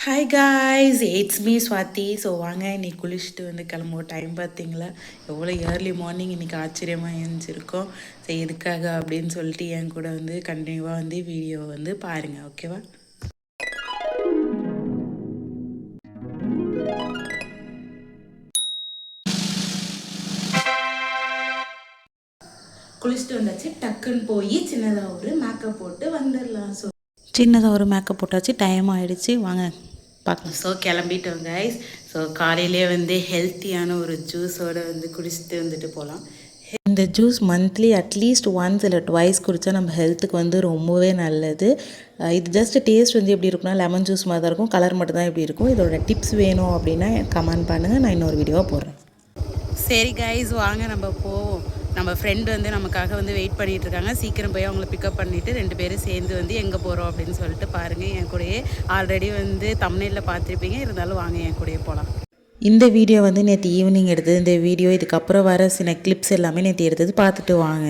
Hi guys it's me Swathi so வாங்க இன்னைக்கு குளிச்சுட்டு வந்து கிளம்புவோம். டைம் பார்த்தீங்களா? எவ்வளோ ஏர்லி மார்னிங் இன்றைக்கி ஆச்சரியமாக எழுந்திருக்கோம் ஸோ எதுக்காக அப்படின்னு சொல்லிட்டு என் கூட வந்து கண்டினியூவாக வந்து வீடியோவை வந்து பாருங்கள் ஓகேவா குளிச்சுட்டு வந்தாச்சு. டக்குன்னு போய் சின்னதாக ஒரு மேக்கப் போட்டு வந்துடலாம். ஸோ சின்னதாக ஒரு மேக்கப் போட்டாச்சு. டைம் ஆகிடுச்சி வாங்க. பார்க்கலாம். ஸோ கிளம்பிட்டோம் கைஸ் ஸோ காலையிலே வந்து ஹெல்த்தியான ஒரு ஜூஸோடு வந்து குடிச்சிட்டு வந்துட்டு போகலாம் இந்த juice monthly at least once இல்லை ட்வைஸ் குடித்தா நம்ம ஹெல்த்துக்கு வந்து ரொம்பவே நல்லது. இது ஜஸ்ட் டேஸ்ட் வந்து எப்படி இருக்கும்னா லெமன் ஜூஸ் மாதிரி தான் இருக்கும். கலர் மட்டும் தான் எப்படி இருக்கும். இதோட டிப்ஸ் வேணும் அப்படின்னா கமெண்ட் பண்ணுங்கள் நான் இன்னொரு வீடியோவாக போடுறேன். சரி கைஸ் வாங்க நம்ம போவோம். நம்ம ஃப்ரெண்டு வந்து நமக்காக வந்து வெயிட் பண்ணிகிட்ருக்காங்க இருக்காங்க சீக்கிரம் போய் அவங்கள பிக்கப் பண்ணிவிட்டு ரெண்டு பேரும் சேர்ந்து வந்து எங்கே போகிறோம் அப்படின்னு சொல்லிட்டு பாருங்கள் என் கூடயே ஆல்ரெடி வந்து தமிழில் பார்த்துருப்பீங்க. இருந்தாலும் வாங்க என் கூடயே போகலாம் இந்த வீடியோ வந்து நேற்று ஈவினிங் எடுத்தது. இந்த வீடியோ இதுக்கப்புறம் வர சில கிளிப்ஸ் எல்லாமே நேற்று எடுத்தது. பார்த்துட்டு வாங்க.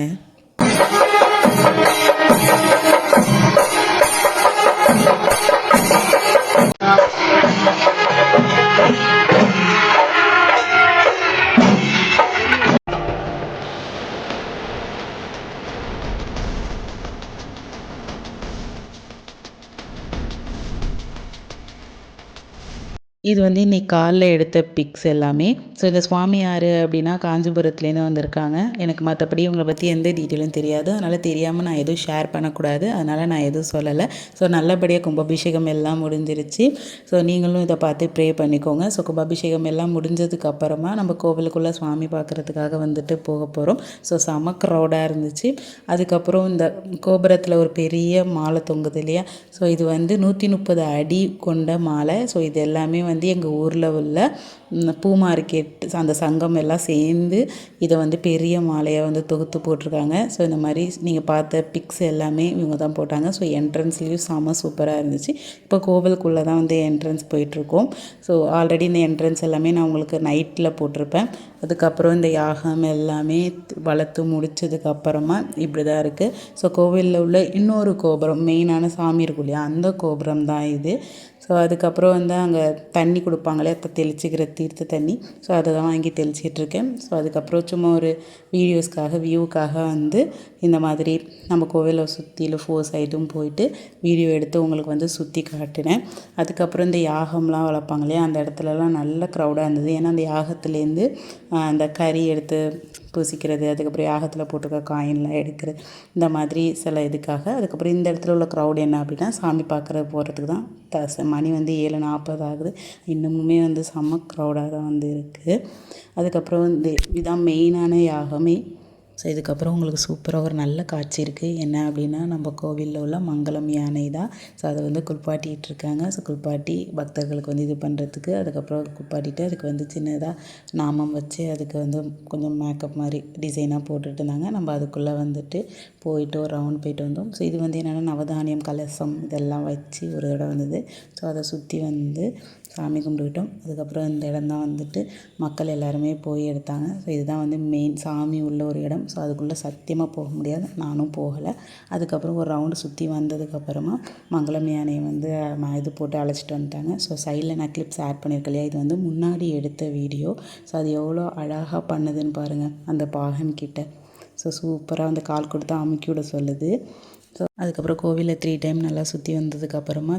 இது வந்து இன்னைக்கு காலைல எடுத்த பிக்ஸ் எல்லாமே. ஸோ இந்த சுவாமி யார் அப்படின்னா காஞ்சிபுரத்துலேருந்து வந்திருக்காங்க. எனக்கு மற்றபடி இவங்களை பற்றி எந்த டீட்டெயிலும் தெரியாது. அதனால் தெரியாமல் நான் எதுவும் ஷேர் பண்ணக்கூடாது. அதனால் நான் எதுவும் சொல்லலை. ஸோ நல்லபடியாக கும்பாபிஷேகம் எல்லாம் முடிஞ்சிருச்சு. ஸோ நீங்களும் இதை பார்த்து ப்ரே பண்ணிக்கோங்க. ஸோ கும்பாபிஷேகம் எல்லாம் முடிஞ்சதுக்கு அப்புறமா நம்ம கோவிலுக்குள்ளே சுவாமி பார்க்குறதுக்காக வந்துட்டு போக போகிறோம் ஸோ செம க்ரௌடாக இருந்துச்சு. அதுக்கப்புறம் இந்த கோபுரத்தில் ஒரு பெரிய மாலை தொங்குது இல்லையா? ஸோ இது வந்து நூற்றி முப்பது அடி கொண்ட மாலை. ஸோ இது எல்லாமே வந்து எங்கள் ஊரில் உள்ள பூ மார்க்கெட் அந்த சங்கம் எல்லாம் சேர்ந்து இதை வந்து பெரிய மாலையை வந்து தொகுத்து போட்டிருக்காங்க. ஸோ இந்த மாதிரி நீங்கள் பார்த்த பிக்ஸ் எல்லாமே இவங்க தான் போட்டாங்க. ஸோ என்ட்ரன்ஸ்லேயும் செம சூப்பராக இருந்துச்சு. இப்போ கோவிலுக்குள்ளே தான் வந்து என்ட்ரன்ஸ் போயிட்டுருக்கோம். ஸோ ஆல்ரெடி இந்த என்ட்ரன்ஸ் எல்லாமே நான் உங்களுக்கு நைட்டில் போட்டிருப்பேன். அதுக்கப்புறம் இந்த யாகம் எல்லாமே வளர்த்து முடிச்சதுக்கு அப்புறமா இப்படி தான் இருக்குது ஸோ கோவிலில் உள்ள இன்னொரு கோபுரம் மெயினான சாமி இருக்கும் இல்லையா அந்த கோபுரம் தான் இது. ஸோ அதுக்கப்புறம் வந்து அங்கே தண்ணி கொடுப்பாங்களே அப்போ தெளிச்சிக்கிற தீர்த்த தண்ணி. ஸோ அதை தான் வாங்கி தெளிச்சிட்டு இருக்கேன் ஸோ அதுக்கப்புறம் சும்மா ஒரு வீடியோஸ்க்காக வியூவுக்காக வந்து இந்த மாதிரி நம்ம கோவிலை சுற்றிலும் ஃபோர் சைடும் போயிட்டு வீடியோ எடுத்து உங்களுக்கு வந்து சுற்றி காட்டினேன். அதுக்கப்புறம் இந்த யாகம்லாம் வளர்ப்பாங்க இல்லையா அந்த இடத்துலலாம் நல்ல க்ரௌடாக இருந்தது. ஏன்னா அந்த யாகத்துலேருந்து அந்த கறி எடுத்து பூசிக்கிறது அதுக்கப்புறம் யாகத்தில் போட்டுக்க காயின்லாம் எடுக்கிறது இந்த மாதிரி சில இதுக்காக. அதுக்கப்புறம் இந்த இடத்துல உள்ள க்ரௌட் என்ன அப்படின்னா சாமி பார்க்குற போகிறதுக்கு தான் மணி வந்து ஏழு நாற்பது ஆகுது. இன்னமுமே வந்து செம்ம க்ரௌடாக தான் வந்து இருக்குது அதுக்கப்புறம் வந்து இதுதான் மெயினான யாகமே. ஸோ இதுக்கப்புறம் உங்களுக்கு சூப்பராக ஒரு நல்ல காட்சி இருக்குது என்ன அப்படின்னா நம்ம கோவிலில் உள்ள மங்களம் யானை தான். ஸோ அதை வந்து குளிப்பாட்டிகிட்டு இருக்காங்க. ஸோ குளிப்பாட்டி பக்தர்களுக்கு வந்து இது பண்ணுறதுக்கு அதுக்கப்புறம் குளிப்பாட்டிட்டு அதுக்கு வந்து சின்னதாக நாமம் வச்சு அதுக்கு வந்து கொஞ்சம் மேக்கப் மாதிரி டிசைனாக போட்டுட்டு இருந்தாங்க. நம்ம அதுக்குள்ளே வந்துட்டு போயிட்டு ஒரு ரவுண்ட் போயிட்டு வந்தோம். ஸோ இது வந்து என்னென்னா நவதானியம் கலசம் இதெல்லாம் வச்சு ஒரு இடம் வந்தது. ஸோ அதை சுற்றி வந்து சாமி கும்பிட்டுக்கிட்டோம். அதுக்கப்புறம் இந்த இடம் தான் வந்துட்டு மக்கள் எல்லாருமே போய் எடுத்தாங்க. ஸோ இதுதான் வந்து மெயின் சாமி உள்ள ஒரு இடம். ஸோ அதுக்குள்ளே சத்தியமாக போக முடியாது. நானும் போகலை. அதுக்கப்புறம் ஒரு ரவுண்டு சுற்றி வந்ததுக்கப்புறமா மங்களம் யானையை வந்து ம- இது போட்டு அழைச்சிட்டு வந்துட்டாங்க. ஸோ சைடில் நான் கிளிப்ஸ் ஆட் பண்ணியிருக்கேன் இல்லையா இது வந்து முன்னாடி எடுத்த வீடியோ ஸோ அது எவ்வளோ அழகாக பண்ணுதுன்னு பாருங்கள் அந்த பாகன் கிட்ட. ஸோ சூப்பராக அந்த கால் கொடுத்து அமுக்கி விட சொல்லுது. ஸோ அதுக்கப்புறம் கோவிலில் த்ரீ டைம் நல்லா சுற்றி வந்ததுக்கப்புறமா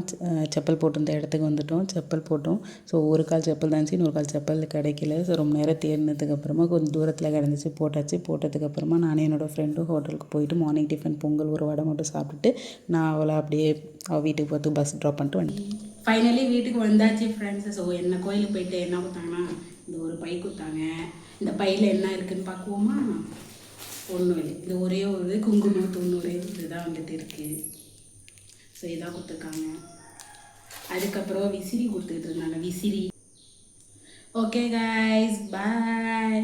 செப்பல் போட்டிருந்த இடத்துக்கு வந்துட்டோம். செப்பல் போட்டோம். ஸோ ஒரு கால் செப்பல் தான் இருந்துச்சு. இன்னொரு கால் செப்பல் கிடைக்கல. ஸோ ரொம்ப நேரம் தேடினதுக்கப்புறமா கொஞ்சம் தூரத்தில் கிடந்துச்சு. போட்டாச்சு. போட்டதுக்கப்புறமா நானும் என்னோடய ஃப்ரெண்டும் ஹோட்டலுக்கு போயிட்டு மார்னிங் டிஃபன் பொங்கல் ஒரு வடை மட்டும் சாப்பிட்டுட்டு நான் அவளை அப்படியே அவள் வீட்டுக்கு பார்த்து பஸ் ட்ராப் பண்ணிட்டு வந்துட்டேன். ஃபைனலி வீட்டுக்கு வந்தாச்சு ஃப்ரெண்ட்ஸ் ஸோ என்ன கோயிலுக்கு போயிட்டு என்ன கொடுத்தாங்கன்னா இந்த ஒரு பை கொடுத்தாங்க இந்த பையில் என்ன இருக்குதுன்னு பார்க்குவோமா? ஒன்றும் இல்லை இது ஒரே ஒரு குங்குமம் தொண்ணூறு இதுதான் வந்துட்டு இருக்குது ஸோ இதான் கொடுத்துருக்காங்க. அதுக்கப்புறம் விசிறி கொடுத்துக்கிட்டு இருந்தாங்க. விசிறி. Okay guys bye